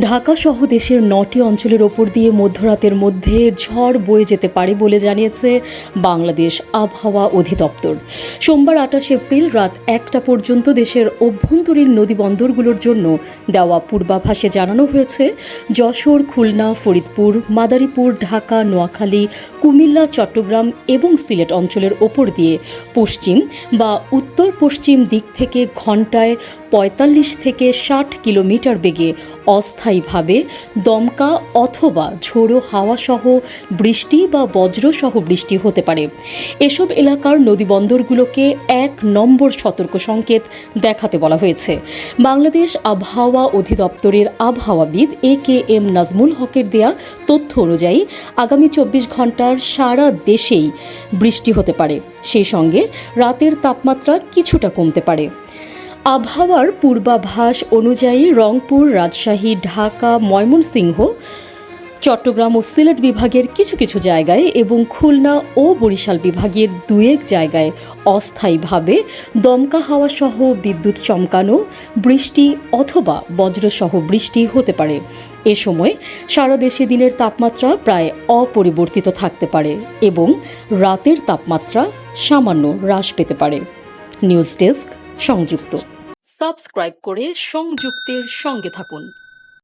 ঢাকা সহ দেশের নটি অঞ্চলের ওপর দিয়ে মধ্যরাতের মধ্যে ঝড় বয়ে যেতে পারে বলে জানিয়েছে বাংলাদেশ আবহাওয়া অধিদপ্তর। সোমবার আঠাশ এপ্রিল রাত একটা পর্যন্ত দেশের অভ্যন্তরীণ নদী বন্দরগুলোর জন্য দেওয়া পূর্বাভাসে জানানো হয়েছে, যশোর, খুলনা, ফরিদপুর, মাদারীপুর, ঢাকা, নোয়াখালী, কুমিল্লা, চট্টগ্রাম এবং সিলেট অঞ্চলের ওপর দিয়ে পশ্চিম বা উত্তর পশ্চিম দিক থেকে ঘন্টায় পঁয়তাল্লিশ থেকে ষাট কিলোমিটার বেগে অস্থায়ীভাবে দমকা অথবা ঝোড়ো হাওয়াসহ বৃষ্টি বা বজ্রসহ বৃষ্টি হতে পারে। এসব এলাকার নদীবন্দরগুলোকে এক নম্বর সতর্ক সংকেত দেখাতে বলা হয়েছে। বাংলাদেশ আবহাওয়া অধিদপ্তরের আবহাওয়াবিদ এ কে এম নাজমুল হকের দেয়া তথ্য অনুযায়ী, আগামী চব্বিশ ঘণ্টার সারা দেশেই বৃষ্টি হতে পারে। সেই সঙ্গে রাতের তাপমাত্রা কিছুটা কমতে পারে। আবহাওয়ার পূর্বাভাস অনুযায়ী রংপুর, রাজশাহী, ঢাকা, ময়মনসিংহ, চট্টগ্রাম ও সিলেট বিভাগের কিছু কিছু জায়গায় এবং খুলনা ও বরিশাল বিভাগের দুয়েক জায়গায় অস্থায়ীভাবে দমকা হাওয়া সহ বিদ্যুৎ চমকানো, বৃষ্টি অথবা বজ্রসহ বৃষ্টি হতে পারে। এ সময় সারা দেশে দিনের তাপমাত্রা প্রায় অপরিবর্তিত থাকতে পারে এবং রাতের তাপমাত্রা সামান্য হ্রাস পেতে পারে। নিউজ ডেস্ক সংযুক্ত। সাবস্ক্রাইব করে সংযুক্তের সঙ্গে থাকুন।